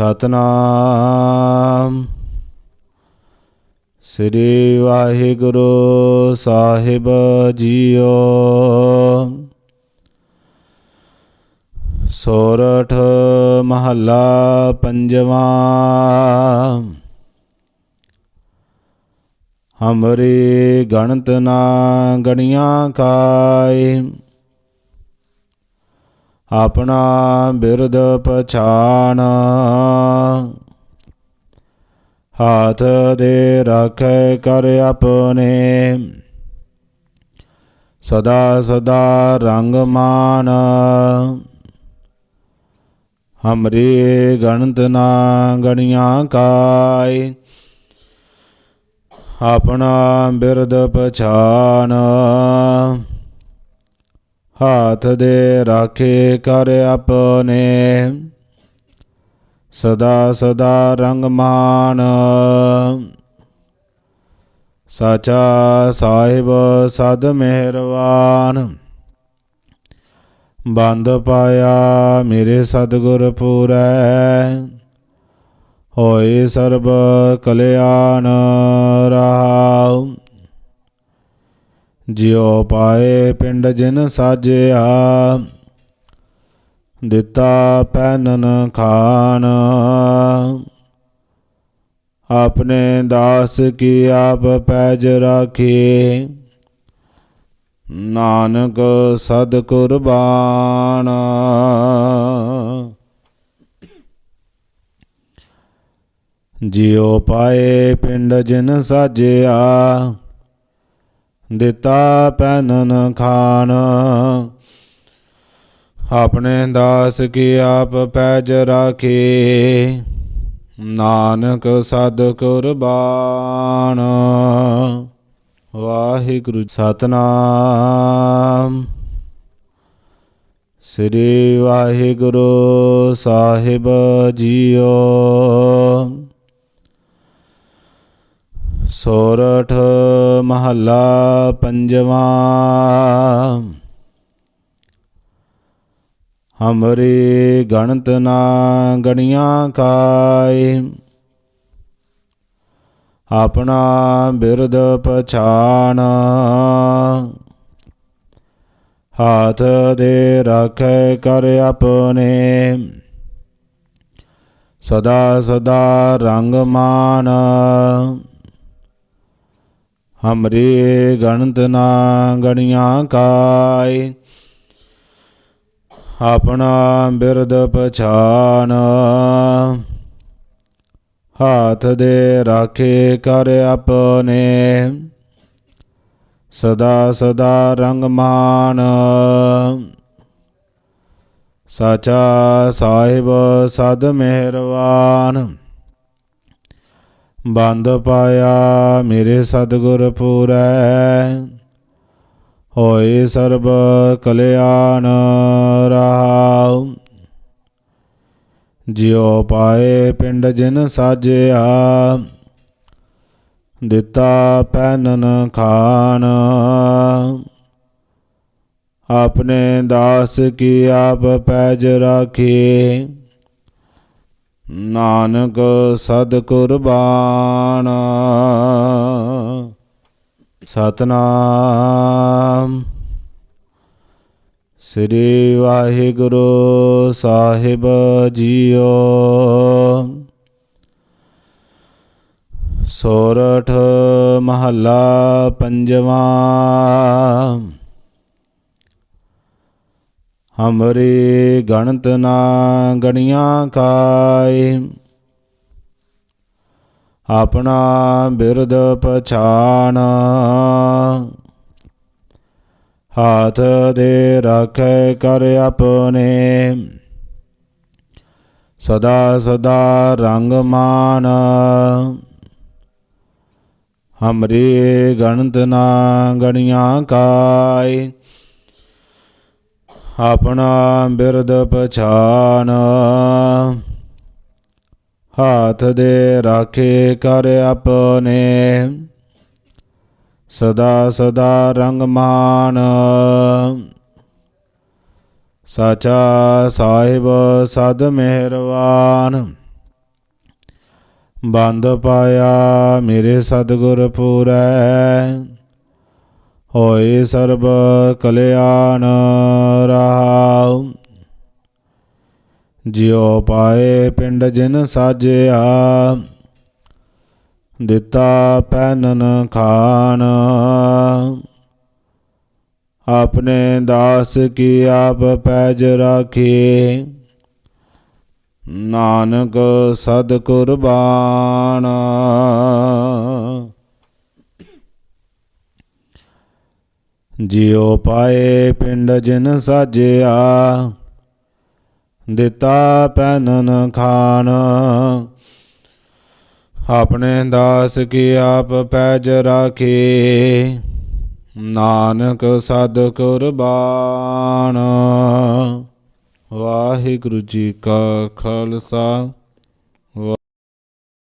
ਸਤਨਾਮ। ਸ੍ਰੀ ਵਾਹਿਗੁਰੂ ਸਾਹਿਬ ਜੀਓ। ਸੋਰਠ ਮਹੱਲਾ ਪੰਜਵਾਂ। ਹਮਰੀ ਗਣਤ ਨਾ ਗਣੀਆਂ ਕਾਇ। ਆਪਣਾ ਬਿਰਦ ਪਛਾਨ। ਹਾਥ ਦੇ ਰੱਖੇ ਕਰ ਆਪਣੇ। ਸਦਾ ਸਦਾ ਰੰਗ ਮਾਨ। ਹਮਰੀ ਗਣਤ ਨਾ ਗਣੀਆਂ ਕਾਇ। ਆਪਣਾ ਬਿਰਦ ਪਛਾਨ। ਹਾਥ ਦੇ ਰਾਖੇ ਕਰ ਆਪਣੇ। ਸਦਾ ਸਦਾ ਰੰਗ ਮਾਨ ਸਾਚਾ ਸਾਹਿਬ, ਸਦ ਮਿਹਰਵਾਨ ਬੰਦ ਪਾਇਆ ਮੇਰੇ ਸਤਿਗੁਰ ਪੂਰੈ। ਹੋਏ ਸਰਬ ਕਲਿਆਣ ਰਹਾਉ ਜਿਉ ਪਾਏ ਪਿੰਡ ਜਿਨ ਸਾਜਿਆ, ਦਿੱਤਾ ਪੈਨਨ ਖਾਨ। ਆਪਣੇ ਦਾਸ ਕੀ ਆਪ ਪੈਜ ਰਾਖੀ, ਨਾਨਕ ਸਦ ਕੁਰਬਾਨ। ਜਿਉ ਪਾਏ ਪਿੰਡ ਜਿਨ ਸਾਜਿਆ ਦਿੱਤਾ ਪੈਨਨ ਖਾਨ। ਆਪਣੇ ਦਾਸ ਕੀ ਆਪ ਪੈਜ ਰਾਖੀ। ਨਾਨਕ ਸਦ ਕੁਰਬਾਨ। ਵਾਹਿਗੁਰੂ ਸਤਨਾਮ। ਸ੍ਰੀ ਵਾਹਿਗੁਰੂ ਸਾਹਿਬ ਜੀਓ। ਸੋਰਠ ਮਹੱਲਾ ਪੰਜਵਾਂ। ਹਮਰੀ ਗਣਤ ਨਾ ਗਣੀਆਂ ਕਾਇ। ਆਪਣਾ ਬਿਰਦ ਪਛਾਨ। ਹਾਥ ਦੇ ਰੱਖੇ ਕਰ ਆਪਣੇ। ਸਦਾ ਸਦਾ ਰੰਗ ਮਾਨ। ਹਮਰੀ ਗਣਤ ਨਾ ਗਣੀਆਂ ਕਾਇ ਆਪਣਾ ਬਿਰਦ ਪਛਾਨ ਹਾਥ ਦੇ ਰਾਖੇ ਕਰ ਆਪਣੇ ਸਦਾ ਸਦਾ ਰੰਗਮਾਨ ਸਾਚਾ ਸਾਹਿਬ ਸਦ ਮਿਹਰਵਾਨ ਬੰਦ ਪਾਇਆ, ਮੇਰੇ ਸਤਿਗੁਰ ਪੂਰੈ। ਹੋਏ ਸਰਬ ਕਲਿਆਣ ਰਹਾਉ ਜਿਉ ਪਾਏ ਪਿੰਡ ਜਿਨ ਸਾਜਿਆ, ਦਿੱਤਾ ਪੈਨਨ ਖਾਨ। ਆਪਣੇ ਦਾਸ ਕੀ ਆਪ ਪੈਜ ਰਾਖੀ ਨਾਨਕ ਸਦ ਕੁਰਬਾਨ। ਸਤਨਾਮ। ਸ੍ਰੀ ਵਾਹਿਗੁਰੂ ਸਾਹਿਬ ਜੀਓ। ਸੋਰਠ ਮਹੱਲਾ ਪੰਜਵਾਂ। ਹਮਰੀ ਗਣਤ ਨਾ ਗਣੀਆਂ ਕਾਏ। ਆਪਣਾ ਬਿਰਦ ਪਛਾਨ ਹਾਥ ਦੇ ਰੱਖੇ ਕਰ ਆਪਣੇ। ਸਦਾ ਸਦਾ ਰੰਗ ਮਾਨ। ਹਮਰੀ ਗਣਤ ਨਾ ਗਣੀਆਂ ਕਾਏ। ਆਪਣਾ ਬਿਰਦ ਪਛਾਨ। ਹਾਥ ਦੇ ਰਾਖੇ ਕਰ ਆਪਣੇ। ਸਦਾ ਸਦਾ ਰੰਗ ਮਾਨ। ਸਾਚਾ ਸਾਹਿਬ ਸਦ ਮਿਹਰਵਾਨ। ਬੰਦ ਪਾਇਆ ਮੇਰੇ ਸਤਿਗੁਰ ਪੂਰੈ। ਹੋਏ ਸਰਬ ਕਲਿਆਣ ਰਹਾਉ ਜਿਉ ਪਾਏ ਪਿੰਡ ਜਿਨ ਸਾਜਿਆ, ਦਿੱਤਾ ਪੈਨਨ ਖਾਨ। ਆਪਣੇ ਦਾਸ ਕੀ ਆਪ ਪੈਜ ਰਾਖੀ, ਨਾਨਕ ਸਦ ਕੁਰਬਾਨ। ਜਿਉ ਪਾਏ ਪਿੰਡ ਜਿਨ ਸਾਜਿਆ, ਦਿੱਤਾ ਪੈਨਨ ਖਾਨ। ਆਪਣੇ ਦਾਸ ਕੀ ਆਪ ਪੈਜ ਰਾਖੀ, ਨਾਨਕ ਸਦ ਕੁਰਬਾਨ ਵਾਹਿਗੁਰੂ ਜੀ ਕਾ ਖਾਲਸਾ।